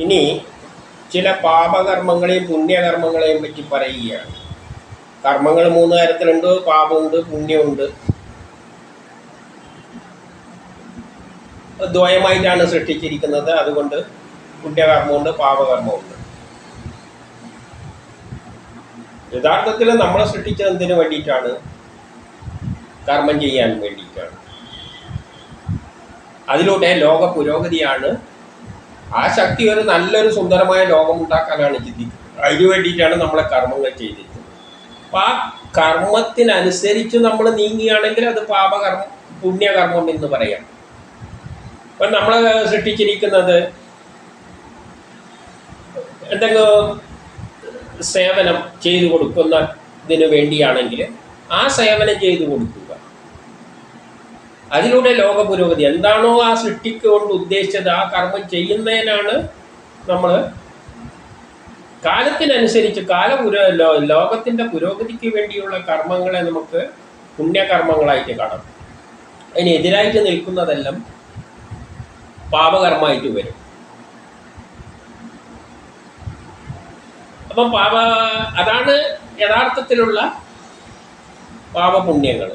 ഇനി ചില പാപകർമ്മങ്ങളെയും പുണ്യകർമ്മങ്ങളെയും പറ്റി പറയുകയാണ്. കർമ്മങ്ങൾ മൂന്ന് തരത്തിലുണ്ട് പാപമുണ്ട് പുണ്യമുണ്ട്. ദ്വയമായിട്ടാണ് സൃഷ്ടിച്ചിരിക്കുന്നത്. അതുകൊണ്ട് പുണ്യകർമ്മമുണ്ട് പാപകർമ്മമുണ്ട്. യഥാർത്ഥത്തിൽ നമ്മളെ സൃഷ്ടിച്ചത് എന്തിനു വേണ്ടിയിട്ടാണ്? കർമ്മം ചെയ്യാൻ വേണ്ടിയിട്ടാണ്. അതിലൂടെ ലോക പുരോഗതിയാണ് ആ ശക്തി ഒരു നല്ലൊരു സുന്ദരമായ ലോകം ഉണ്ടാക്കാനാണ് ചിന്തിക്കുന്നത് അതിനു വേണ്ടിയിട്ടാണ് നമ്മളെ കർമ്മങ്ങൾ ചെയ്തിരിക്കുന്നത്. അപ്പം ആ കർമ്മത്തിനനുസരിച്ച് നമ്മൾ നീങ്ങുകയാണെങ്കിൽ അത് പാപകർമ്മം പുണ്യകർമ്മം എന്ന് പറയാം. അപ്പൊ നമ്മൾ സൃഷ്ടിച്ചിരിക്കുന്നത് എന്തെങ്കിലും സേവനം ചെയ്തു കൊടുക്കുന്നതിന് വേണ്ടിയാണെങ്കിൽ ആ സേവനം ചെയ്തു കൊടുക്കുക അതിലൂടെ ലോക പുരോഗതി എന്താണോ ആ സൃഷ്ടിക്ക് കൊണ്ട് ഉദ്ദേശിച്ചത് ആ കർമ്മം ചെയ്യുന്നതിനാണ് നമ്മൾ കാലത്തിനനുസരിച്ച് കാല പുരോ ലോകത്തിന്റെ പുരോഗതിക്ക് വേണ്ടിയുള്ള കർമ്മങ്ങളെ നമുക്ക് പുണ്യകർമ്മങ്ങളായിട്ട് കാണാം. അതിനെതിരായിട്ട് നിൽക്കുന്നതെല്ലാം പാപകർമ്മമായിട്ട് വരും. അപ്പം പാപ അതാണ് യഥാർത്ഥത്തിലുള്ള പാപപുണ്യങ്ങൾ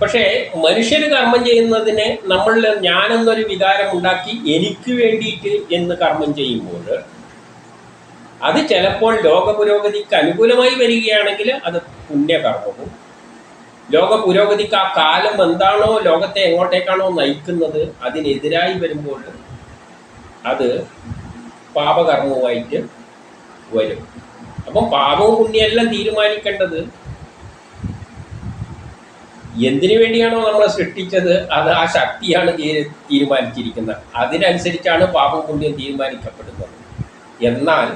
പക്ഷേ മനുഷ്യർ കർമ്മം ചെയ്യുന്നതിനെ നമ്മളിൽ ഞാനെന്നൊരു വികാരം ഉണ്ടാക്കി എനിക്ക് വേണ്ടിയിട്ട് എന്ന് കർമ്മം ചെയ്യുമ്പോൾ അത് ചിലപ്പോൾ ലോക പുരോഗതിക്ക് അനുകൂലമായി വരികയാണെങ്കിൽ അത് പുണ്യകർമ്മവും. ലോക പുരോഗതിക്ക് ആ കാലം എന്താണോ ലോകത്തെ എങ്ങോട്ടേക്കാണോ നയിക്കുന്നത് അതിനെതിരായി വരുമ്പോൾ അത് പാപകർമ്മവുമായിട്ട് വരും. അപ്പം പാപവും പുണ്യമെല്ലാം തീരുമാനിക്കേണ്ടത്. എന്തിനു വേണ്ടിയാണോ നമ്മളെ സൃഷ്ടിച്ചത്? അത് ആ ശക്തിയാണ് തീരുമാനിച്ചിരിക്കുന്നത്. അതിനനുസരിച്ചാണ് പാപം പുണ്യം തീരുമാനിക്കപ്പെടുന്നത്. എന്നാൽ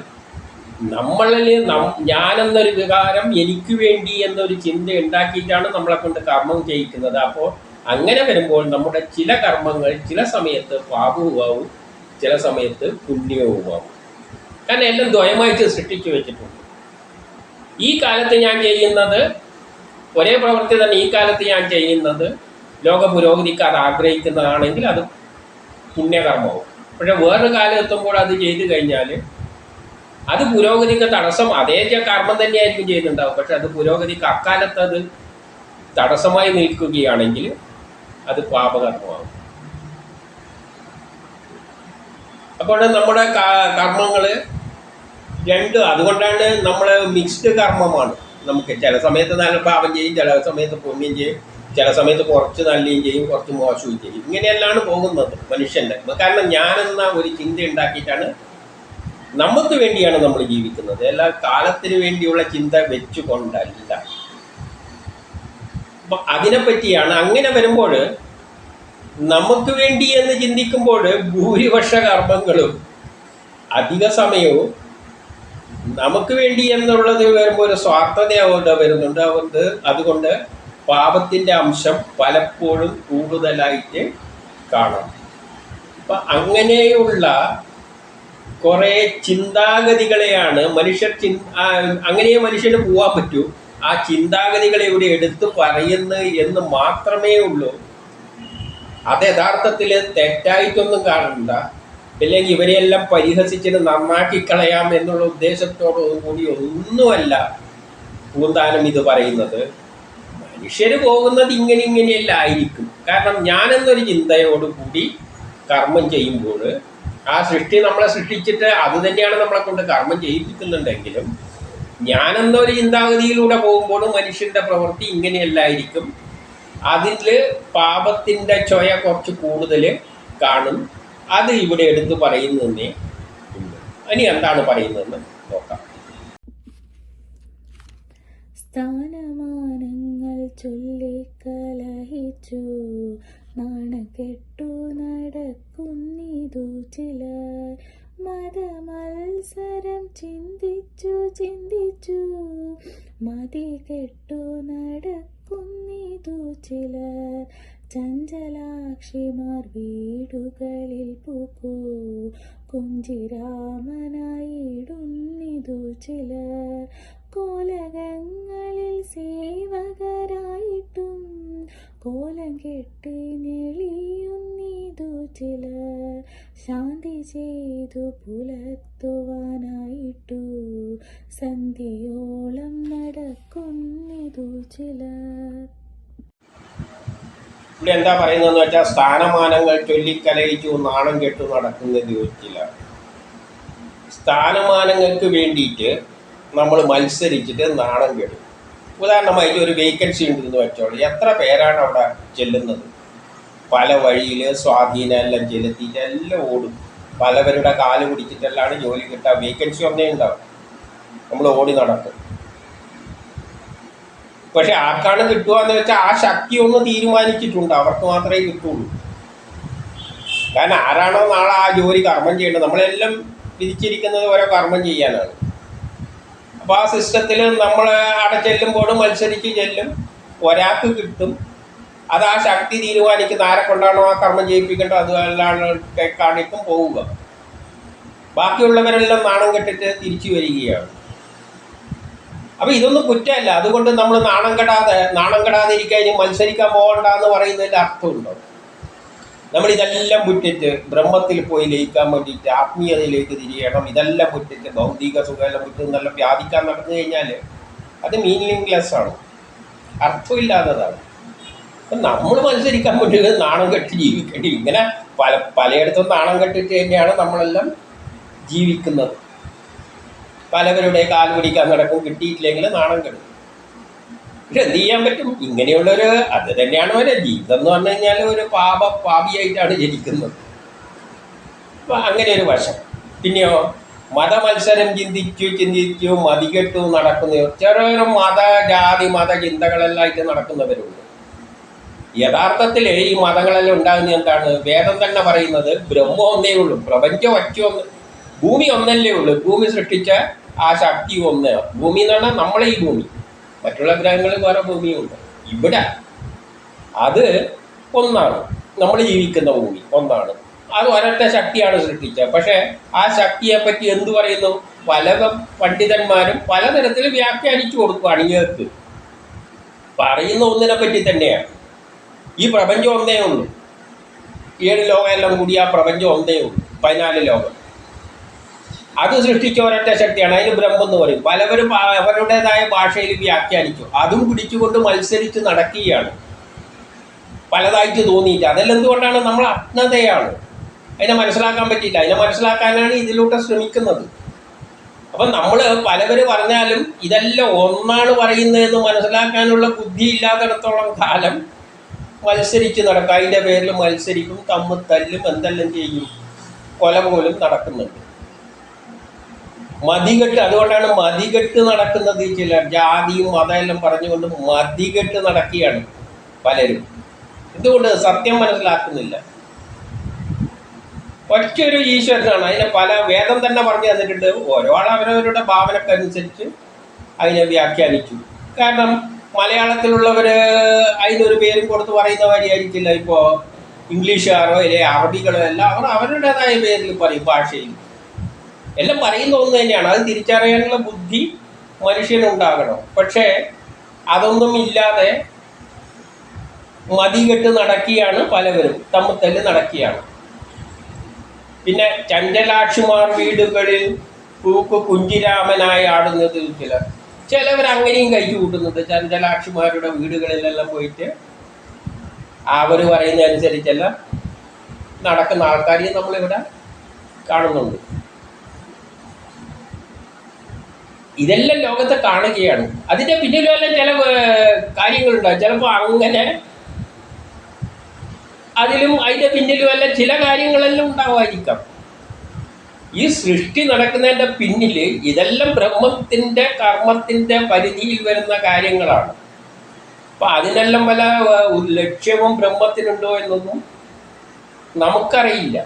നമ്മളിൽ ഞാനെന്നൊരു വികാരം എനിക്ക് വേണ്ടി എന്നൊരു ചിന്ത ഉണ്ടാക്കിയിട്ടാണ് നമ്മളെ കൊണ്ട് കർമ്മം ചെയ്യിക്കുന്നത്. അപ്പോൾ അങ്ങനെ വരുമ്പോൾ നമ്മുടെ ചില കർമ്മങ്ങൾ ചില സമയത്ത് പാപവുമാവും ചില സമയത്ത് പുണ്യവുമാവും. കാരണം എല്ലാം ദ്വയമായിട്ട് സൃഷ്ടിച്ചു വെച്ചിട്ടുണ്ട്. ഈ കാലത്ത് ഞാൻ ചെയ്യുന്നത് ഒരേ പ്രവൃത്തി തന്നെ ഈ കാലത്ത് ഞാൻ ചെയ്യുന്നത് ലോക പുരോഗതിക്ക് അത് ആഗ്രഹിക്കുന്നതാണെങ്കിൽ അത് പുണ്യകർമ്മവും. പക്ഷെ വേറൊരു കാലം എത്തുമ്പോൾ അത് ചെയ്തു കഴിഞ്ഞാൽ അത് പുരോഗതിക്ക് തടസ്സം അതേ കർമ്മം തന്നെയായിരിക്കും ചെയ്യുന്നുണ്ടാവും പക്ഷെ അത് പുരോഗതിക്ക് അക്കാലത്ത് അത് തടസ്സമായി നിൽക്കുകയാണെങ്കിൽ അത് പാപകർമ്മമാകും. അപ്പോൾ നമ്മുടെ കർമ്മങ്ങൾ രണ്ട് അതുകൊണ്ടാണ് നമ്മൾ മിക്സ്ഡ് കർമ്മമാണ്. നമുക്ക് ചില സമയത്ത് നല്ല പാപം ചെയ്യും ചില സമയത്ത് പുണ്യം ചെയ്യും ചില സമയത്ത് കുറച്ച് നല്ലയും ചെയ്യും കുറച്ച് മോശവും ചെയ്യും. ഇങ്ങനെയെല്ലാം പോകുന്നത് മനുഷ്യന്റെ കാരണം ഞാനെന്ന ഒരു ചിന്ത ഉണ്ടാക്കിയിട്ടാണ് നമുക്ക് വേണ്ടിയാണ് നമ്മൾ ജീവിക്കുന്നത്. എല്ലാ കാലത്തിന് വേണ്ടിയുള്ള ചിന്ത വെച്ചുകൊണ്ടല്ല. അപ്പൊ അതിനെപ്പറ്റിയാണ് അങ്ങനെ വരുമ്പോൾ നമുക്ക് വേണ്ടി എന്ന് ചിന്തിക്കുമ്പോൾ ഭൂരിപക്ഷ കർമ്മങ്ങളും അധിക സമയവും നമുക്ക് വേണ്ടി എന്നുള്ളത് വരുമ്പോൾ ഒരു സ്വാർത്ഥത അവിടെ വരുന്നുണ്ട്. അതുകൊണ്ട് അതുകൊണ്ട് പാപത്തിന്റെ അംശം പലപ്പോഴും കൂടുതലായിട്ട് കാണാം. അപ്പം അങ്ങനെയുള്ള കുറേ ചിന്താഗതികളെയാണ് മനുഷ്യർ ചിന് അങ്ങനെ മനുഷ്യന് പോകാൻ പറ്റൂ. ആ ചിന്താഗതികളെ ഇവിടെ എടുത്തു പറയുന്നു എന്ന് മാത്രമേ ഉള്ളൂ. അത് യഥാർത്ഥത്തിൽ തെറ്റായിട്ടൊന്നും കാണണ്ട. അല്ലെങ്കിൽ ഇവരെയെല്ലാം പരിഹസിച്ചിട്ട് നന്നാക്കി കളയാം എന്നുള്ള ഉദ്ദേശത്തോടുകൂടി ഒന്നുമല്ല പൂന്താനം ഇത് പറയുന്നത്. മനുഷ്യർ പോകുന്നത് ഇങ്ങനെ ഇങ്ങനെയല്ല ആയിരിക്കും. കാരണം ഞാനെന്നൊരു ചിന്തയോടുകൂടി കർമ്മം ചെയ്യുമ്പോൾ ആ സൃഷ്ടി നമ്മളെ സൃഷ്ടിച്ചിട്ട് അത് തന്നെയാണ് നമ്മളെ കൊണ്ട് കർമ്മം ചെയ്യിപ്പിക്കുന്നുണ്ടെങ്കിലും ഞാനെന്നൊരു ചിന്താഗതിയിലൂടെ പോകുമ്പോൾ മനുഷ്യന്റെ പ്രവൃത്തി ഇങ്ങനെയല്ലായിരിക്കും അതിൽ പാപത്തിന്റെ ചൊയ കുറച്ച് കൂടുതൽ കാണും. അത് ഇവിടെ എടുത്ത് പറയുന്നതന്നെ ഇനി എന്താണ് പറയുന്നതെന്ന് നോക്കാം. സ്ഥാനമാനങ്ങൾ ചൊല്ലിക്കലഹിച്ചു നാണക്കെട്ടു നടക്കുന്നിതു ചിലർ. മതമത്സരം ചിന്തിച്ചു ചിന്തിച്ചു. മതി കെട്ടു നടക്കുന്നിതു ചിലർ. ചഞ്ചലാക്ഷിമാർ വീടുകളിൽ പൂക്കൂ. കുഞ്ചിരാമനായിടുന്നിതു ചിലർ. കോലകങ്ങളിൽ സേവകരായിട്ടും കോലം കെട്ടി നെളിയുന്നിതു ചിലർ. ശാന്തി ചെയ്തു പുലർത്തുവാനായിട്ടു സന്ധ്യയോളം നടക്കുന്നിതു ചിലർ. ഇവിടെ എന്താ പറയുന്നതെന്ന് വെച്ചാൽ സ്ഥാനമാനങ്ങൾ ചൊല്ലിക്കലയിച്ചു നാണം കെട്ടു നടക്കുന്ന ദിവസത്തില സ്ഥാനമാനങ്ങൾക്ക് വേണ്ടിയിട്ട് നമ്മൾ മത്സരിച്ചിട്ട് നാണം കെടും. ഉദാഹരണമായിട്ട് ഒരു വേക്കൻസി ഉണ്ടെന്ന് വെച്ചോളൂ. എത്ര പേരാണ് അവിടെ ചെല്ലുന്നത്? പല വഴിയിൽ സ്വാധീനം എല്ലാം ചെലുത്തിയിട്ട് എല്ലാം ഓടും. പലവരുടെ കാൽ പിടിച്ചിട്ടെല്ലാം ജോലി കിട്ടുക വേക്കൻസി ഒന്നേ ഉണ്ടാവും. നമ്മൾ ഓടി നടക്കും. പക്ഷെ ആർക്കാണ് കിട്ടുക എന്ന് വെച്ചാൽ ആ ശക്തി ഒന്ന് തീരുമാനിച്ചിട്ടുണ്ട്. അവർക്ക് മാത്രമേ കിട്ടുള്ളൂ. കാരണം ആരാണോ നാളെ ആ ജോലി കർമ്മം ചെയ്യേണ്ടത്? നമ്മളെല്ലാം വിധിച്ചിരിക്കുന്നത് ഓരോ കർമ്മം ചെയ്യാനാണ്. അപ്പോൾ ആ സിസ്റ്റത്തിൽ നമ്മൾ അവിടെ ചെല്ലുമ്പോൾ മത്സരിച്ച് ചെല്ലും ഒരാൾക്ക് കിട്ടും. അത് ആ ശക്തി തീരുമാനിക്കുന്ന ആരെ കൊണ്ടാണോ ആ കർമ്മം ചെയ്യിപ്പിക്കേണ്ടത്? അത് കാണിക്കും പോവുക. ബാക്കിയുള്ളവരെല്ലാം നാണം കെട്ടിട്ട് തിരിച്ചു വരികയാണ്. അപ്പൊ ഇതൊന്നും കുറ്റമല്ല. അതുകൊണ്ട് നമ്മൾ നാണം കെടാതെ നാണം കെടാതെ ഇരിക്കാൻ ഇനി മത്സരിക്കാൻ പോകണ്ട എന്ന് പറയുന്നതിൽ അർത്ഥമുണ്ടോ? നമ്മൾ ഇതെല്ലാം വിട്ടിട്ട് ബ്രഹ്മത്തിൽ പോയി ലയിക്കാൻ വേണ്ടിയിട്ട് ആത്മീയതയിലേക്ക് തിരിയണം. ഇതെല്ലാം വിട്ടിട്ട് ഭൗതിക സുഖമെല്ലാം വിട്ട് നല്ല വ്യാധിക്കാൻ നടന്നു കഴിഞ്ഞാൽ അത് മീനിങ്ലെസ് ആണ്. അർത്ഥമില്ലാത്തതാണ്. അപ്പം നമ്മൾ മത്സരിക്കാൻ വേണ്ടിയിട്ട് നാണം കെട്ടി ജീവിക്കേണ്ടി ഇങ്ങനെ പല പലയിടത്തും നാണം കെട്ടിട്ട് തന്നെയാണ് നമ്മളെല്ലാം ജീവിക്കുന്നത്. പലവരുടെ കാൽ പിടിക്കാൻ നടക്കും കിട്ടിയിട്ടില്ലെങ്കിൽ നാണം കെടും. പക്ഷെ എന്ത് ചെയ്യാൻ പറ്റും? ഇങ്ങനെയുള്ളൊരു അത് തന്നെയാണ് ഒരു ജീവിതം എന്ന് പറഞ്ഞു കഴിഞ്ഞാൽ ഒരു പാപ പാപിയായിട്ടാണ് ജനിക്കുന്നത്. അപ്പൊ അങ്ങനെ ഒരു വശം. പിന്നെയോ മതമത്സരം ചിന്തിച്ചു ചിന്തിച്ചു മതികെട്ടു നടക്കുന്ന. ചെറിയൊരു മത ജാതി മത ചിന്തകളെല്ലാം ആയിട്ട് നടക്കുന്നവരുണ്ട്. യഥാർത്ഥത്തിൽ ഈ മതങ്ങളെല്ലാം ഉണ്ടാകുന്ന എന്താണ്? വേദം തന്നെ പറയുന്നത് ബ്രഹ്മം ഒന്നേ ഉള്ളൂ. പ്രപഞ്ചം ഒറ്റ ഒന്ന് ഭൂമി ഒന്നല്ലേ ഉള്ളൂ. ഭൂമി സൃഷ്ടിച്ച ആ ശക്തി ഒന്ന്. ഭൂമി എന്ന് പറഞ്ഞാൽ നമ്മളെ ഈ ഭൂമി. മറ്റുള്ള ഗ്രഹങ്ങളിൽ വേറെ ഭൂമിയുണ്ട്. ഇവിടെ അത് ഒന്നാണ്. നമ്മൾ ജീവിക്കുന്ന ഭൂമി ഒന്നാണ്. അത് ഒരൊറ്റ ശക്തിയാണ് സൃഷ്ടിച്ചത്. പക്ഷേ ആ ശക്തിയെ പറ്റി എന്തു പറയുന്നു? പല പണ്ഡിതന്മാരും പലതരത്തിൽ വ്യാഖ്യാനിച്ചു കൊടുക്കുകയാണ് ഇങ്ങേർക്ക് പറയുന്ന ഒന്നിനെ പറ്റി തന്നെയാണ്. ഈ പ്രപഞ്ചം ഒന്നേ ഉള്ളൂ. ഏഴ് ലോകമെല്ലാം കൂടി ആ പ്രപഞ്ചം ഒന്നേ ഉള്ളൂ. പതിനാല് ലോകം. അത് സൃഷ്ടിച്ച ഒരൊറ്റ ശക്തിയാണ്. അതിന് ബ്രഹ്മം എന്ന് പറയും. പലവരും അവരുടേതായ ഭാഷയിൽ വ്യാഖ്യാനിക്കും. അതും പിടിച്ചുകൊണ്ട് മത്സരിച്ച് നടക്കുകയാണ്. പലതായിട്ട് തോന്നിയിട്ട് അതെല്ലാം എന്തുകൊണ്ടാണ്? നമ്മൾ അജ്ഞതയാണ്. അതിനെ മനസ്സിലാക്കാൻ പറ്റിയില്ല. അതിനെ മനസ്സിലാക്കാനാണ് ഇതിലൂടെ ശ്രമിക്കുന്നത്. അപ്പം നമ്മൾ പലവർ പറഞ്ഞാലും ഇതെല്ലാം ഒന്നാണ് പറയുന്നതെന്ന് മനസ്സിലാക്കാനുള്ള ബുദ്ധി ഇല്ലാത്തിടത്തോളം കാലം മത്സരിച്ച് നടക്കും. അതിന്റെ പേരിൽ മത്സരിക്കും തമ്മിൽ തല്ലും എന്തെല്ലാം ചെയ്യും കൊല പോലും നടക്കുന്നുണ്ട്. മതികെട്ട് അതുകൊണ്ടാണ് മതികെട്ട് നടക്കുന്നത് ചില ജാതിയും മതമെല്ലാം പറഞ്ഞുകൊണ്ട് മതികെട്ട് നടക്കുകയാണ് പലരും. എന്തുകൊണ്ട് സത്യം മനസ്സിലാക്കുന്നില്ല. ഒറ്റൊരു ഈശ്വരനാണ്. അതിനെ പല വേദം തന്നെ പറഞ്ഞു തന്നിട്ടുണ്ട്. ഓരോ ആൾ അവരവരുടെ ഭാവനക്കനുസരിച്ച് അതിനെ വ്യാഖ്യാനിച്ചു. കാരണം മലയാളത്തിലുള്ളവർ അതിനൊരു പേരും കൊടുത്ത് പറയുന്ന കാര്യമായിരിക്കില്ല ഇപ്പോൾ ഇംഗ്ലീഷുകാരോ അല്ലെ അറബികളോ എല്ലാം അവർ അവരുടേതായ പേരിൽ പറയും ഭാഷയിൽ. എല്ലാം പറയുന്ന ഒന്ന് തന്നെയാണ്. അത് തിരിച്ചറിയാനുള്ള ബുദ്ധി മനുഷ്യനുണ്ടാകണം. പക്ഷേ അതൊന്നും ഇല്ലാതെ മതികെട്ട് നടക്കുകയാണ് പലവരും. തമ്മിൽ തല്ല് നടക്കുകയാണ്. പിന്നെ ചഞ്ചലാക്ഷിമാർ വീടുകളിൽ പൂക്ക് കുഞ്ചിരാമനായി ആടുന്നത് ചിലർ. ചിലവർ അങ്ങനെയും കഴിച്ചു കൂട്ടുന്നുണ്ട് ചഞ്ചലാക്ഷിമാരുടെ വീടുകളിലെല്ലാം പോയിട്ട് അവർ പറയുന്ന അനുസരിച്ചെല്ലാം നടക്കുന്ന ആൾക്കാരെയും നമ്മളിവിടെ കാണുന്നുണ്ട്. ഇതെല്ലാം ലോകത്തെ കാണുകയാണ്. അതിന്റെ പിന്നിലെല്ലാം ചില കാര്യങ്ങളുണ്ട്? ചിലപ്പോൾ അങ്ങനെ അതിലും പിന്നിലും വല്ല ചില കാര്യങ്ങളെല്ലാം ഉണ്ടാവുമായിരിക്കാം ഈ സൃഷ്ടി നടക്കുന്നതിന്റെ പിന്നിൽ ഇതെല്ലാം ബ്രഹ്മത്തിന്റെ കർമ്മത്തിന്റെ പരിധിയിൽ വരുന്ന കാര്യങ്ങളാണ്. അപ്പൊ അതിനെല്ലാം പല ലക്ഷ്യവും ബ്രഹ്മത്തിനുണ്ടോ എന്നൊന്നും നമുക്കറിയില്ല.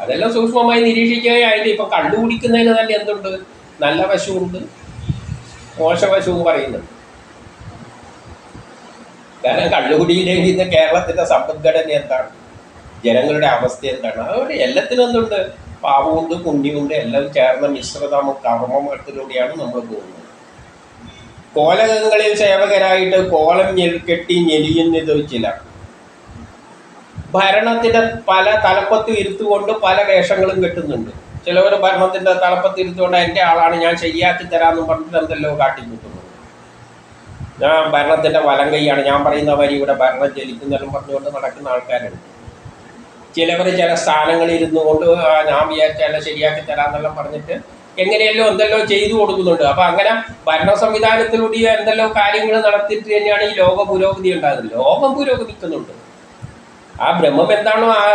അതെല്ലാം സൂക്ഷ്മമായി നിരീക്ഷിക്കുകയായാലും ഇപ്പൊ കണ്ടുപിടിക്കുന്നതിന് തന്നെ എന്തുണ്ട്? നല്ല വശമുണ്ട് മോശവശവും പറയുന്നത് കാരണം കള്ളുകുടിയിലേക്ക് ഇന്ന് കേരളത്തിന്റെ സമ്പദ്ഘടന എന്താണ്? ജനങ്ങളുടെ അവസ്ഥ എന്താണ്? അതുകൊണ്ട് എല്ലാത്തിനും എന്തുണ്ട്? പാപമുണ്ട് പുണ്യമുണ്ട് എല്ലാം ചേർന്ന മിശ്രിതം കർമ്മത്തിലൂടെയാണ് നമ്മൾ പോകുന്നത്. കോലകങ്ങളിൽ സേവകരായിട്ട് കോലം കെട്ടി ഞെലിയുന്നത് ചിലർ ഭരണത്തിന്റെ പല തലപ്പത്ത് ഇരുത്തുകൊണ്ട് പല വേഷങ്ങളും കെട്ടുന്നുണ്ട്. ചിലവർ ഭരണത്തിന്റെ തളപ്പത്തിരുത്തുകൊണ്ട് എന്റെ ആളാണ് ഞാൻ ശരിയാക്കി തരാമെന്നും പറഞ്ഞിട്ട് എന്തെല്ലോ കാട്ടിക്കൂട്ടുന്നു ഞാൻ ഭരണത്തിന്റെ വലം കൈയാണ്. ഞാൻ പറയുന്ന വരി ഇവിടെ ഭരണം ചലിക്കുന്നതെല്ലാം പറഞ്ഞുകൊണ്ട് നടക്കുന്ന ആൾക്കാരുണ്ട് ചിലവർ ചില സ്ഥാനങ്ങളിൽ ഇരുന്നു കൊണ്ട് ഞാൻ വിചാരിച്ചാൽ ശരിയാക്കി തരാമെന്നെല്ലാം പറഞ്ഞിട്ട് എങ്ങനെയല്ലോ എന്തെല്ലോ ചെയ്തു കൊടുക്കുന്നുണ്ട്. അപ്പൊ അങ്ങനെ ഭരണ സംവിധാനത്തിലൂടെ എന്തെല്ലോ കാര്യങ്ങൾ നടത്തിയിട്ട് തന്നെയാണ് ഈ ലോക പുരോഗതി ഉണ്ടാകുന്നത്. ലോകം പുരോഗമിക്കുന്നുണ്ട് ആ ബ്രഹ്മം എന്താണോ ആ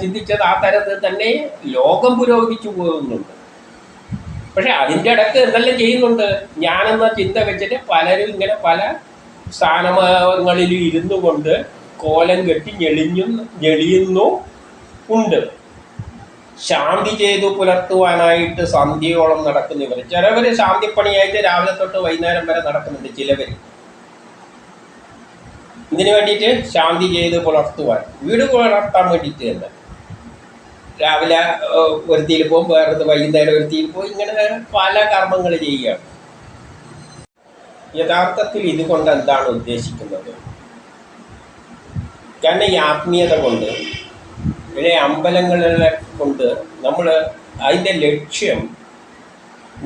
ചിന്തിച്ചത് ആ തരത്തിൽ തന്നെ ലോകം പുരോഗമിച്ചു പോകുന്നുണ്ട്. പക്ഷെ അതിന്റെ ഇടയ്ക്ക് എന്തെല്ലാം ചെയ്യുന്നുണ്ട്? ഞാനെന്ന ചിന്ത വെച്ചിട്ട് പലരും ഇങ്ങനെ പല സ്ഥാനങ്ങളിലും ഇരുന്നു കൊണ്ട് കോലം കെട്ടി ഞെളിഞ്ഞു ഞെളിയുന്നു ഉണ്ട്. ശാന്തി ചെയ്തു പുലർത്തുവാനായിട്ട് സന്ധ്യയോളം നടക്കുന്നവർ. ചിലവർ ശാന്തിപ്പണിയായിട്ട് രാവിലെ തൊട്ട് വൈകുന്നേരം വരെ നടക്കുന്നുണ്ട് ചിലവർ ഇതിനു വേണ്ടിയിട്ട് ശാന്തി ചെയ്ത് പുലർത്തുവാൻ. വീട് പുലർത്താൻ വേണ്ടിയിട്ട് തന്നെ. രാവിലെ ഒരുത്തിയിൽ പോകും വേറൊരു വൈകുന്നേരം ഒരുത്തിയിൽ പോയി ഇങ്ങനെ പല കർമ്മങ്ങൾ ചെയ്യുകയാണ്. യഥാർത്ഥത്തിൽ ഇതുകൊണ്ട് എന്താണ് ഉദ്ദേശിക്കുന്നത്? കാരണം ഈ ആത്മീയത കൊണ്ട് പിന്നെ അമ്പലങ്ങളെ കൊണ്ട് നമ്മൾ അതിന്റെ ലക്ഷ്യം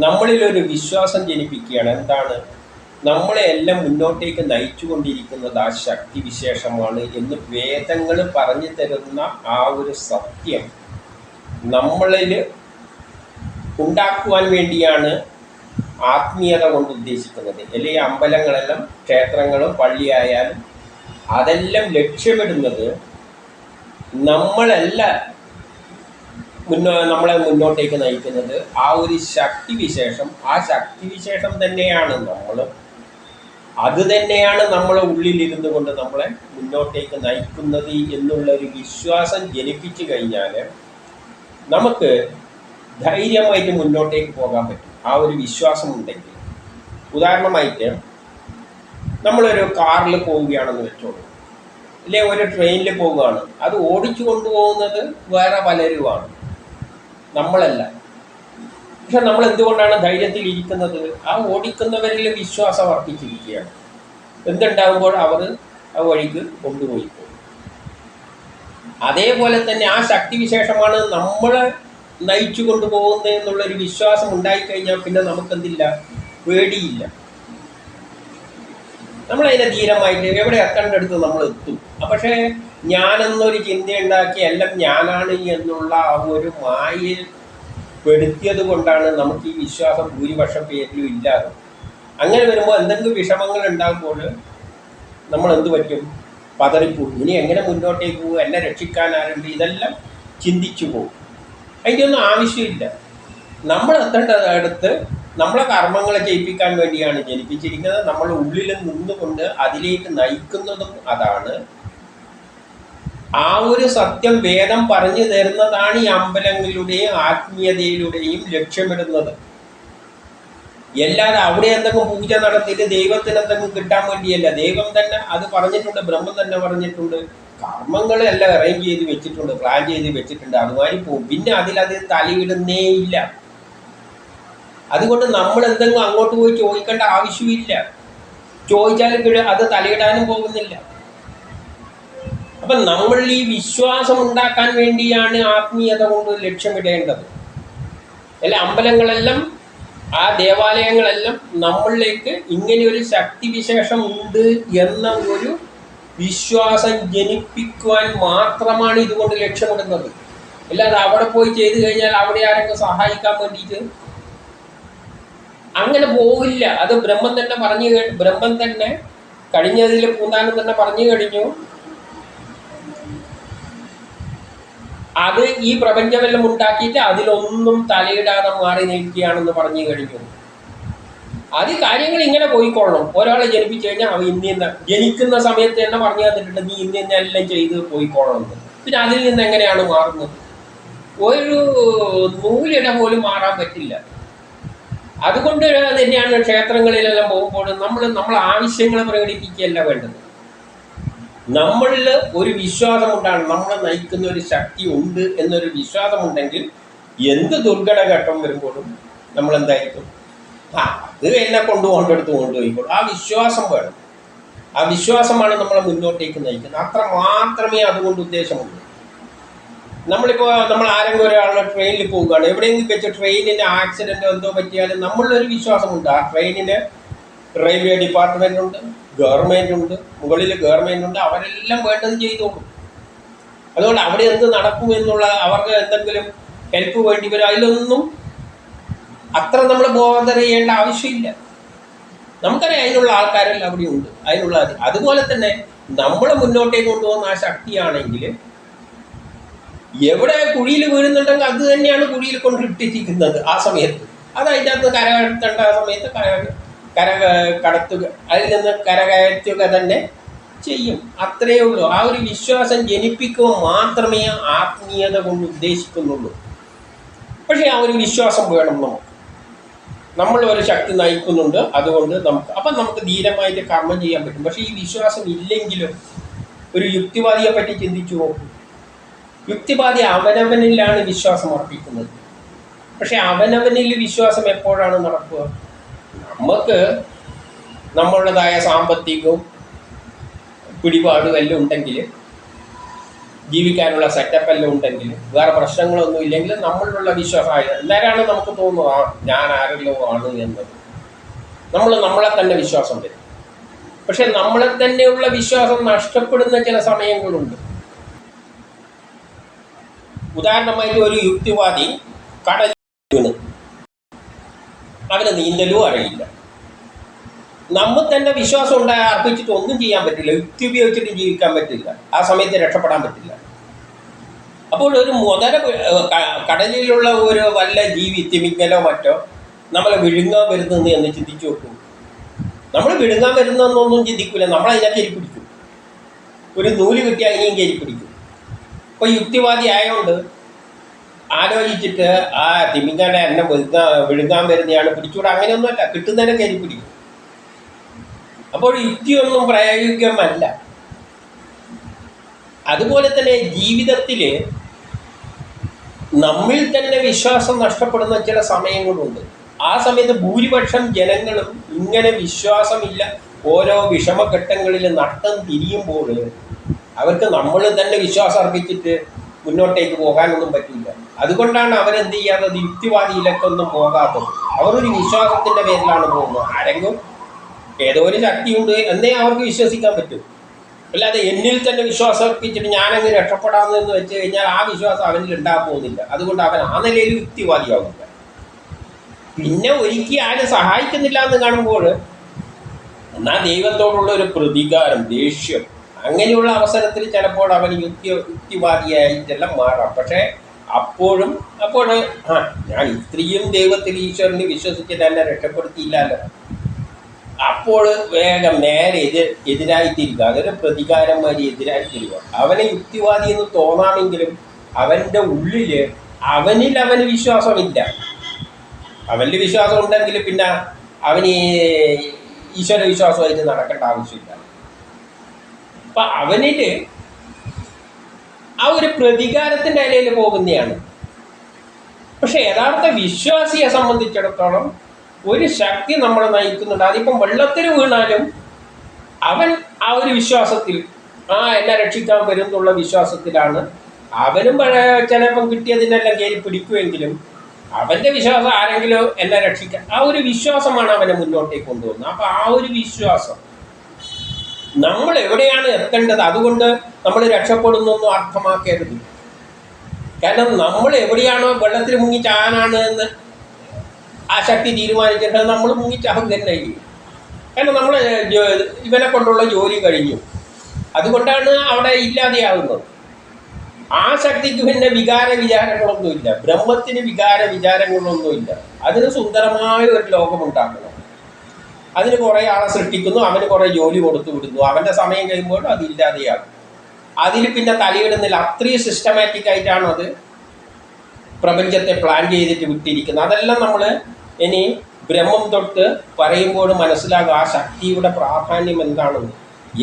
നമ്മളിലൊരു വിശ്വാസം ജനിപ്പിക്കുകയാണ്. എന്താണ്? നമ്മളെ എല്ലാം മുന്നോട്ടേക്ക് നയിച്ചുകൊണ്ടിരിക്കുന്നത് ആ ശക്തി വിശേഷമാണ് എന്ന് വേദങ്ങൾ പറഞ്ഞു തരുന്ന ആ ഒരു സത്യം നമ്മളിൽ ഉണ്ടാക്കുവാൻ വേണ്ടിയാണ് ആത്മീയത കൊണ്ട് ഉദ്ദേശിക്കുന്നത്. അല്ലെങ്കിൽ അമ്പലങ്ങളെല്ലാം ക്ഷേത്രങ്ങളും പള്ളിയായാലും അതെല്ലാം ലക്ഷ്യമിടുന്നത് നമ്മളല്ല മുന്നോ നമ്മളെ മുന്നോട്ടേക്ക് നയിക്കുന്നത്. ആ ഒരു ശക്തിവിശേഷം ആ ശക്തിവിശേഷം തന്നെയാണ് നമ്മൾ അത് തന്നെയാണ് നമ്മളെ ഉള്ളിലിരുന്നു കൊണ്ട് നമ്മളെ മുന്നോട്ടേക്ക് നയിക്കുന്നത് എന്നുള്ള ഒരു വിശ്വാസം ജനിപ്പിച്ചു കഴിഞ്ഞാൽ നമുക്ക് ധൈര്യമായിട്ട് മുന്നോട്ടേക്ക് പോകാൻ പറ്റും. ആ ഒരു വിശ്വാസം ഉണ്ടെങ്കിൽ ഉദാഹരണമായിട്ട് നമ്മളൊരു കാറിൽ പോവുകയാണെന്ന് വെച്ചോളൂ. ഇല്ലേ ഒരു ട്രെയിനിൽ പോവുകയാണ്. അത് ഓടിച്ചു കൊണ്ടുപോകുന്നത് വേറെ പലരുമാണ്. നമ്മളല്ല. പക്ഷെ നമ്മൾ എന്തുകൊണ്ടാണ് ധൈര്യത്തിൽ ഇരിക്കുന്നത് ആ ഓടിക്കുന്നവരിൽ വിശ്വാസം അർപ്പിച്ചിരിക്കുകയാണ് എന്തുണ്ടാകുമ്പോൾ അവർ ആ വഴിക്ക് കൊണ്ടുപോയി പോകും. അതേപോലെ തന്നെ ആ ശക്തി വിശേഷമാണ് നമ്മളെ നയിച്ചു കൊണ്ടുപോകുന്നത് എന്നുള്ളൊരു വിശ്വാസം ഉണ്ടായിക്കഴിഞ്ഞാൽ പിന്നെ നമുക്കെന്തില്ല? പേടിയില്ല. നമ്മളതിനെ ധീരമായിട്ട് എവിടെ എത്തേണ്ടടുത്ത് നമ്മൾ എത്തും. പക്ഷേ ഞാനെന്നൊരു ചിന്തയുണ്ടാക്കി എല്ലാം ഞാനാണ് എന്നുള്ള ആ ഒരു മായയിൽ പെടുത്തിയത് കൊണ്ടാണ് നമുക്ക് ഈ വിശ്വാസം ഭൂരിപക്ഷം പേരിലും ഇല്ലാതെ. അങ്ങനെ വരുമ്പോൾ എന്തെങ്കിലും വിഷമങ്ങൾ ഉണ്ടാകുമ്പോൾ നമ്മൾ എന്ത് പറ്റും? പതറിപ്പോകും. ഇനി എങ്ങനെ മുന്നോട്ടേക്ക് പോകും എന്നെ രക്ഷിക്കാൻ ആരുണ്ട്? ഇതെല്ലാം ചിന്തിച്ചു പോകും. അതിന്റെ ഒന്നും ആവശ്യമില്ല. നമ്മൾ എത്തേണ്ടത് അടുത്ത് നമ്മളെ കർമ്മങ്ങളെ ചെയ്യിപ്പിക്കാൻ വേണ്ടിയാണ് ജനിപ്പിച്ചിരിക്കുന്നത്. നമ്മൾ ഉള്ളിൽ നിന്നുകൊണ്ട് അതിലേക്ക് നയിക്കുന്നതും അതാണ് ആ ഒരു സത്യം വേദം പറഞ്ഞു തരുന്നതാണ് ഈ അമ്പലങ്ങളിലൂടെയും ആത്മീയതയിലൂടെയും ലക്ഷ്യമിടുന്നത്. അല്ലാതെ അവിടെ എന്തെങ്കിലും പൂജ നടത്തിയിട്ട് ദൈവത്തിന് എന്തെങ്കിലും കിട്ടാൻ വേണ്ടിയല്ല. ദൈവം തന്നെ അത് പറഞ്ഞിട്ടുണ്ട് ബ്രഹ്മം തന്നെ പറഞ്ഞിട്ടുണ്ട്. കർമ്മങ്ങളെല്ലാം അറേഞ്ച് ചെയ്ത് വെച്ചിട്ടുണ്ട് പ്ലാൻ ചെയ്ത് വെച്ചിട്ടുണ്ട്. അതുമാതിരി പോകും പിന്നെ അതിലത് തലയിടുന്നേ ഇല്ല. അതുകൊണ്ട് നമ്മൾ എന്തെങ്കിലും അങ്ങോട്ട് പോയി ചോദിക്കേണ്ട ആവശ്യമില്ല. ചോദിച്ചാലും അത് തലയിടാനും പോകുന്നില്ല. അപ്പം നമ്മൾ ഈ വിശ്വാസം ഉണ്ടാക്കാൻ വേണ്ടിയാണ് ആത്മീയത കൊണ്ട് ലക്ഷ്യമിടേണ്ടത്. അല്ല അമ്പലങ്ങളെല്ലാം ആ ദേവാലയങ്ങളെല്ലാം നമ്മളിലേക്ക് ഇങ്ങനെ ഒരു ശക്തി വിശേഷം ഉണ്ട് എന്ന ഒരു വിശ്വാസം ജനിപ്പിക്കുവാൻ മാത്രമാണ് ഇതുകൊണ്ട് ലക്ഷ്യമിടുന്നത്. അല്ലാതെ അവിടെ പോയി ചെയ്തു കഴിഞ്ഞാൽ അവിടെ ആരെങ്കിലും സഹായിക്കാൻ വേണ്ടിയിട്ട്? അങ്ങനെ പോവില്ല. അത് ബ്രഹ്മം തന്നെ പറഞ്ഞു ബ്രഹ്മം തന്നെ കഴിഞ്ഞതിൽ പൂന്താനം തന്നെ പറഞ്ഞു കഴിഞ്ഞു. അത് ഈ പ്രപഞ്ചമെല്ലാം ഉണ്ടാക്കിയിട്ട് അതിലൊന്നും തലയിടാതെ മാറി നിൽക്കുകയാണെന്ന് പറഞ്ഞു കഴിഞ്ഞു. അത് കാര്യങ്ങൾ ഇങ്ങനെ പോയിക്കൊള്ളണം ഒരാളെ ജനിപ്പിച്ചു കഴിഞ്ഞാൽ അവ ഇന്ത്യ ജനിക്കുന്ന സമയത്ത് തന്നെ പറഞ്ഞു തന്നിട്ടുണ്ട് നീ ഇന്ത്യ എല്ലാം ചെയ്ത് പോയിക്കൊള്ളണം. എന്ന് പിന്നെ അതിൽ നിന്ന് എങ്ങനെയാണ് മാറുന്നത്? ഒരു നൂലിട പോലും മാറാൻ പറ്റില്ല. അതുകൊണ്ട് തന്നെയാണ് ക്ഷേത്രങ്ങളിലെല്ലാം പോകുമ്പോൾ നമ്മൾ നമ്മൾ ആവശ്യങ്ങൾ പ്രകടിപ്പിക്കുകയല്ല വേണ്ടത്. നമ്മളിൽ ഒരു വിശ്വാസമുണ്ടാണ് നമ്മളെ നയിക്കുന്ന ഒരു ശക്തി ഉണ്ട് എന്നൊരു വിശ്വാസമുണ്ടെങ്കിൽ എന്ത് ദുർഘടഘട്ടം വരുമ്പോഴും നമ്മൾ എന്തായിരിക്കും? ആ അത് എന്നെ കൊണ്ടുപോകേണ്ടടുത്ത് കൊണ്ടുപോയിക്കോളും. ആ വിശ്വാസം വേണം. ആ വിശ്വാസമാണ് നമ്മളെ മുന്നോട്ടേക്ക് നയിക്കുന്നത്. അത്ര മാത്രമേ അതുകൊണ്ട് ഉദ്ദേശമുള്ളൂ. നമ്മളിപ്പോൾ നമ്മൾ ആരെങ്കിലും ഒരാളുടെ ട്രെയിനിൽ പോവുകയാണ്. എവിടെയെങ്കിലും വെച്ച് ട്രെയിനിന് ആക്സിഡന്റോ എന്തോ പറ്റിയാലും നമ്മളിലൊരു വിശ്വാസമുണ്ട്. ആ ട്രെയിനിന് റെയിൽവേ ഡിപ്പാർട്ട്മെന്റ് ഉണ്ട്. ഗവൺമെന്റ് ഉണ്ട് മുകളിൽ ഗവൺമെന്റ് ഉണ്ട് അവരെല്ലാം വേണ്ടത് ചെയ്തോളും. അതുകൊണ്ട് അവിടെ എന്ത് നടക്കും എന്നുള്ള അവർക്ക് എന്തെങ്കിലും ഹെൽപ്പ് വേണ്ടി വരും അതിലൊന്നും അത്ര നമ്മൾ ബോധർ ചെയ്യേണ്ട ആവശ്യമില്ല. നമുക്കറിയാം അതിനുള്ള ആൾക്കാരെല്ലാം അവിടെ ഉണ്ട് അതിനുള്ള അത് അതുപോലെ തന്നെ നമ്മൾ മുന്നോട്ടേക്ക് കൊണ്ടുപോകുന്ന ആ ശക്തിയാണെങ്കിൽ എവിടെ കുഴിയിൽ വീഴുന്നുണ്ടെങ്കിൽ അത് തന്നെയാണ് കുഴിയിൽ കൊണ്ട് ഇട്ടിരിക്കുന്നത് ആ സമയത്ത്. അത് അതിന്റെ അകത്ത് കരകടത്തേണ്ട ആ സമയത്ത് കര കര കടത്തുക അതിൽ നിന്ന് കരകയറ്റുക തന്നെ ചെയ്യും. അത്രയേ ഉള്ളൂ. ആ ഒരു വിശ്വാസം ജനിപ്പിക്കുക മാത്രമേ ആത്മീയത കൊണ്ട് ഉദ്ദേശിക്കുന്നുള്ളൂ. പക്ഷേ ആ ഒരു വിശ്വാസം വേണം നമുക്ക്. നമ്മൾ ഒരു ശക്തി നയിക്കുന്നുണ്ട്. അതുകൊണ്ട് നമുക്ക് അപ്പം നമുക്ക് ധീരമായിട്ട് കർമ്മം ചെയ്യാൻ പറ്റും. പക്ഷേ ഈ വിശ്വാസം ഇല്ലെങ്കിലും ഒരു യുക്തിവാദിയെ പറ്റി ചിന്തിച്ചു നോക്കും. യുക്തിവാദി അവനവനിലാണ് വിശ്വാസം അർപ്പിക്കുന്നത്. പക്ഷേ അവനവനിൽ വിശ്വാസം എപ്പോഴാണ് നടക്കുക? നമുക്ക് നമ്മളുടേതായ സാമ്പത്തികവും പിടിപാടും എല്ലാം ഉണ്ടെങ്കിൽ ജീവിക്കാനുള്ള സെറ്റപ്പ് എല്ലാം ഉണ്ടെങ്കിൽ വേറെ പ്രശ്നങ്ങളൊന്നും ഇല്ലെങ്കിൽ നമ്മളിലുള്ള വിശ്വാസമായ നേരാണ് നമുക്ക് തോന്നുന്നത് ആ ഞാൻ ആരെല്ലോ ആണ് എന്നത്. നമ്മൾ നമ്മളെ തന്നെ വിശ്വാസം വരും. പക്ഷെ നമ്മളെ തന്നെയുള്ള വിശ്വാസം നഷ്ടപ്പെടുന്ന ചില സമയങ്ങളുണ്ട്. ഉദാഹരണമായിട്ട് ഒരു യുക്തിവാദി കടലിൽ അവന് നീന്തലും അറിയില്ല. നമ്മൾ തന്നെ വിശ്വാസം ഉണ്ടായ അർപ്പിച്ചിട്ട് ഒന്നും ചെയ്യാൻ പറ്റില്ല. യുക്തി ഉപയോഗിച്ചിട്ട് ജീവിക്കാൻ പറ്റില്ല. ആ സമയത്ത് രക്ഷപ്പെടാൻ പറ്റില്ല. അപ്പോൾ ഒരു മുതല കടലിലുള്ള ഒരു വല്ല ജീവി തിമിങ്ങലോ മറ്റോ നമ്മളെ വിഴുങ്ങാൻ വരുന്നത് എന്ന് ചിന്തിച്ചു നോക്കും. നമ്മൾ വിഴുങ്ങാൻ വരുന്നതെന്നൊന്നും ചിന്തിക്കില്ല നമ്മൾ അതിനെ കയറി പിടിക്കും. ഒരു നൂൽ കിട്ടിയാൽ അതിനെയും കയറി പിടിക്കും. അപ്പോൾ യുക്തിവാദി ആയതുകൊണ്ട് ആലോചിച്ചിട്ട് ആ തിമിങ്ങാടെ എന്നെ വിഴുങ്ങാൻ വിഴുങ്ങാൻ വരുന്നതാണ് പിടിച്ചുകൂടെ അങ്ങനെയൊന്നുമല്ല കിട്ടുന്നതിനെ കയറി പിടിക്കും. അപ്പോൾ യുക്തിയൊന്നും പ്രായോഗികമല്ല. അതുപോലെ തന്നെ ജീവിതത്തിൽ നമ്മിൽ തന്നെ വിശ്വാസം നഷ്ടപ്പെടുന്ന ചില സമയങ്ങളുണ്ട്. ആ സമയത്ത് ഭൂരിപക്ഷം ജനങ്ങളും ഇങ്ങനെ വിശ്വാസമില്ല. ഓരോ വിഷമഘട്ടങ്ങളിൽ നട്ടം തിരിയുമ്പോൾ അവർക്ക് നമ്മൾ തന്നെ വിശ്വാസം അർപ്പിച്ചിട്ട് മുന്നോട്ടേക്ക് പോകാനൊന്നും പറ്റില്ല. അതുകൊണ്ടാണ് അവരെന്ത് ചെയ്യാത്തത് യുക്തിവാദിയിലൊക്കെ ഒന്നും പോകാത്തത്. അവരൊരു വിശ്വാസത്തിന്റെ പേരിലാണ് പോകുന്നത്. ആരെങ്കിലും ഏതോ ഒരു ശക്തിയുണ്ട് എന്നേ അവർക്ക് വിശ്വസിക്കാൻ പറ്റും. അല്ലാതെ എന്നിൽ തന്നെ വിശ്വാസം അർപ്പിച്ചിട്ട് ഞാനങ്ങ് രക്ഷപ്പെടാമെന്ന് വെച്ച് കഴിഞ്ഞാൽ ആ വിശ്വാസം അവനിൽ ഉണ്ടാകാൻ പോകുന്നില്ല. അതുകൊണ്ട് അവൻ ആ നിലയിൽ യുക്തിവാദിയാകുന്നില്ല പിന്നെ ഒരിക്കലും ആരും സഹായിക്കുന്നില്ല എന്ന് കാണുമ്പോൾ എന്നാൽ ദൈവത്തോടുള്ള ഒരു പ്രതികാരം ദേഷ്യം അങ്ങനെയുള്ള അവസരത്തിൽ ചിലപ്പോൾ അവൻ യുക്തി യുക്തിവാദിയായിട്ടെല്ലാം മാറാം. പക്ഷേ അപ്പോഴും അപ്പോൾ ആ. ഞാൻ ഇത്രയും ദൈവത്തിൽ ഈശ്വരനെ വിശ്വസിച്ചിട്ട് എന്നെ രക്ഷപ്പെടുത്തിയില്ലല്ലോ. അപ്പോൾ വേഗം നേരെ എതിർ എതിരായിത്തിരിക്കുക. അതൊരു പ്രതികാരം മാതിരി എതിരായിത്തിരിക്കുക. അവനെ യുക്തിവാദി എന്ന് തോന്നാമെങ്കിലും അവന്റെ ഉള്ളിൽ അവനിൽ അവന് വിശ്വാസമില്ല. അവനിൽ വിശ്വാസം ഉണ്ടെങ്കിൽ പിന്നെ അവന് ഈശ്വര വിശ്വാസമായിട്ട് നടക്കേണ്ട ആവശ്യമില്ല. അപ്പം അവനിൽ ആ ഒരു പ്രതികാരത്തിന്റെ ഇടയിൽ പോകുന്നതാണ് പക്ഷെ യഥാർത്ഥ വിശ്വാസിയെ സംബന്ധിച്ചിടത്തോളം ഒരു ശക്തി നമ്മളെ നയിക്കുന്നുണ്ട്. അതിപ്പം വെള്ളത്തിൽ വീണാലും അവൻ ആ ഒരു വിശ്വാസത്തിൽ ആ എന്നെ രക്ഷിക്കാൻ വരും എന്നുള്ള വിശ്വാസത്തിലാണ്. അവനും ചിലപ്പം കിട്ടിയതിനെല്ലാം കയറി പിടിക്കുമെങ്കിലും അവന്റെ വിശ്വാസം ആരെങ്കിലും എന്നെ രക്ഷിക്കാൻ ആ ഒരു വിശ്വാസമാണ് അവനെ മുന്നോട്ടേക്ക് കൊണ്ടുപോകുന്നത് അപ്പോൾ ആ ഒരു വിശ്വാസം നമ്മൾ എവിടെയാണ് എത്തേണ്ടത്? അതുകൊണ്ട് നമ്മൾ രക്ഷപ്പെടുന്നൊന്നും അർത്ഥമാക്കരുത്. കാരണം നമ്മൾ എവിടെയാണോ വെള്ളത്തിൽ മുങ്ങി ചാനാണ് എന്ന് ആ ശക്തി തീരുമാനിച്ചിട്ട് നമ്മൾ മുങ്ങിച്ചാകും തന്നെ. ചെയ്യും കാരണം നമ്മൾ ഇവനെ കൊണ്ടുള്ള ജോലി കഴിഞ്ഞു. അതുകൊണ്ടാണ് അവിടെ ഇല്ലാതെയാകുന്നത് ആ ശക്തിക്ക് പിന്നെ വികാര വിചാരങ്ങളൊന്നുമില്ല. ബ്രഹ്മത്തിന് വികാര വിചാരങ്ങളൊന്നുമില്ല. അതിന് സുന്ദരമായ ഒരു ലോകമുണ്ടാക്കണം അതിന് കുറേ ആളെ സൃഷ്ടിക്കുന്നു അവന് കുറേ ജോലി കൊടുത്തു വിടുന്നു. അവന്റെ സമയം കഴിയുമ്പോൾ അത് ഇല്ലാതെയാകും. അതിൽ പിന്നെ തലയിടുന്നില്ല. അത്രയും സിസ്റ്റമാറ്റിക് ആയിട്ടാണ് അത് പ്രപഞ്ചത്തെ പ്ലാൻ ചെയ്തിട്ട് വിട്ടിരിക്കുന്നത്. അതെല്ലാം നമ്മൾ ഇനി ബ്രഹ്മം തൊട്ട് പറയുമ്പോൾ മനസ്സിലാകും ആ ശക്തിയുടെ പ്രാധാന്യം എന്താണെന്ന്.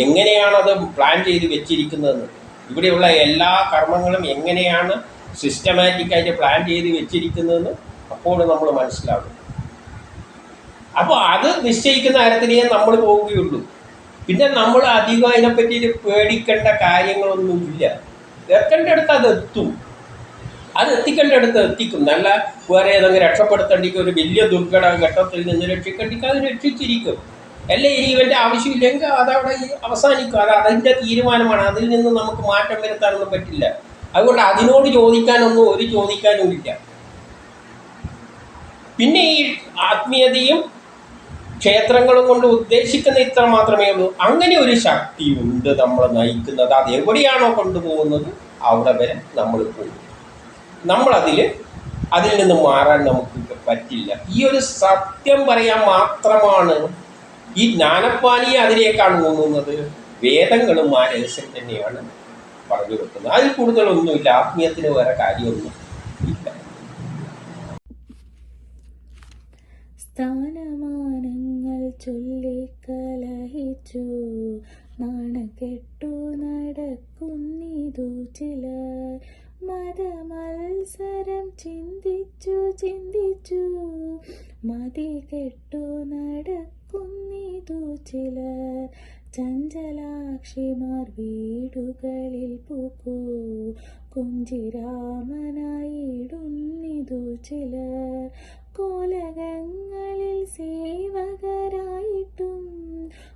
എങ്ങനെയാണത് പ്ലാൻ ചെയ്ത് വെച്ചിരിക്കുന്നതെന്ന്. ഇവിടെയുള്ള എല്ലാ കർമ്മങ്ങളും എങ്ങനെയാണ് സിസ്റ്റമാറ്റിക്കായിട്ട് പ്ലാൻ ചെയ്ത് വെച്ചിരിക്കുന്നതെന്ന് അപ്പോൾ നമ്മൾ മനസ്സിലാകും. അപ്പോൾ അത് നിശ്ചയിക്കുന്ന കാര്യത്തിലേ നമ്മൾ പോവുകയുള്ളൂ. പിന്നെ നമ്മൾ അധികം അതിനെപ്പറ്റി പേടിക്കേണ്ട കാര്യങ്ങളൊന്നുമില്ല. എത്തേണ്ട അടുത്ത് അത് എത്തും. അത് എത്തിക്കേണ്ട അടുത്ത് എത്തിക്കും. നല്ല വേറെ ഏതെങ്കിലും രക്ഷപ്പെടുത്തേണ്ടിക്ക് ഒരു വലിയ ദുർഘട ഘട്ടത്തിൽ നിന്ന് രക്ഷിക്കേണ്ടിക്ക് അത് രക്ഷിച്ചിരിക്കും. അല്ലേ? ഇനി ഇവന്റെ ആവശ്യമില്ലെങ്കിൽ അതവിടെ അവസാനിക്കും. അത് അതിന്റെ തീരുമാനമാണ്. അതിൽ നിന്ന് നമുക്ക് മാറ്റം വരുത്താനൊന്നും പറ്റില്ല. അതുകൊണ്ട് അതിനോട് ചോദിക്കാനൊന്നും ഒരു ചോദിക്കാനും ഇല്ല പിന്നെ ഈ ആത്മീയതയും ക്ഷേത്രങ്ങളും കൊണ്ട് ഉദ്ദേശിക്കുന്ന ഇത്ര മാത്രമേ ഉള്ളൂ. അങ്ങനെ ഒരു ശക്തി ഉണ്ട് നമ്മൾ നയിക്കുന്നത്. അത് എവിടെയാണോ കൊണ്ടുപോകുന്നത് അവിടെ വരെ നമ്മൾ പോകും. നമ്മളതിൽ അതിൽ നിന്ന് മാറാൻ നമുക്ക് പറ്റില്ല. ഈ ഒരു സത്യം പറയാൻ മാത്രമാണ് ഈ ജ്ഞാനപ്പാനിയെ അതിലേക്കാണ് തോന്നുന്നത് വേദങ്ങളും ആ രഹസ്യം തന്നെയാണ് പറഞ്ഞു വെക്കുന്നത്. അതിൽ കൂടുതലൊന്നുമില്ല. ആത്മീയത്തിന് വേറെ കാര്യമൊന്നും ഇല്ല. ചൊല്ലിക്കലഹിച്ചു. നാണക്കെട്ടു നടക്കുന്നിതു ചിലർ. മതമത്സരം ചിന്തിച്ചു ചിന്തിച്ചു. മതി കെട്ടു നടക്കുന്നിതു ചിലർ. ചഞ്ചലാക്ഷിമാർ വീടുകളിൽ പൂക്കൂ. കുഞ്ചിരാമനായിടുന്നിതു ചിലർ. കോലകങ്ങളിൽ സേവകരായിട്ടും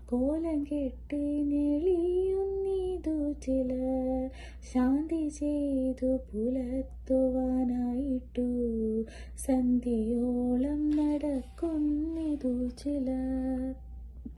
കോലം കെട്ടി നെളിയുന്നിതു ചിലർ ശാന്തി ചെയ്തു പുലർത്തുവാനായിട്ടു സന്ധ്യയോളം നടക്കുന്നിതു ചിലർ.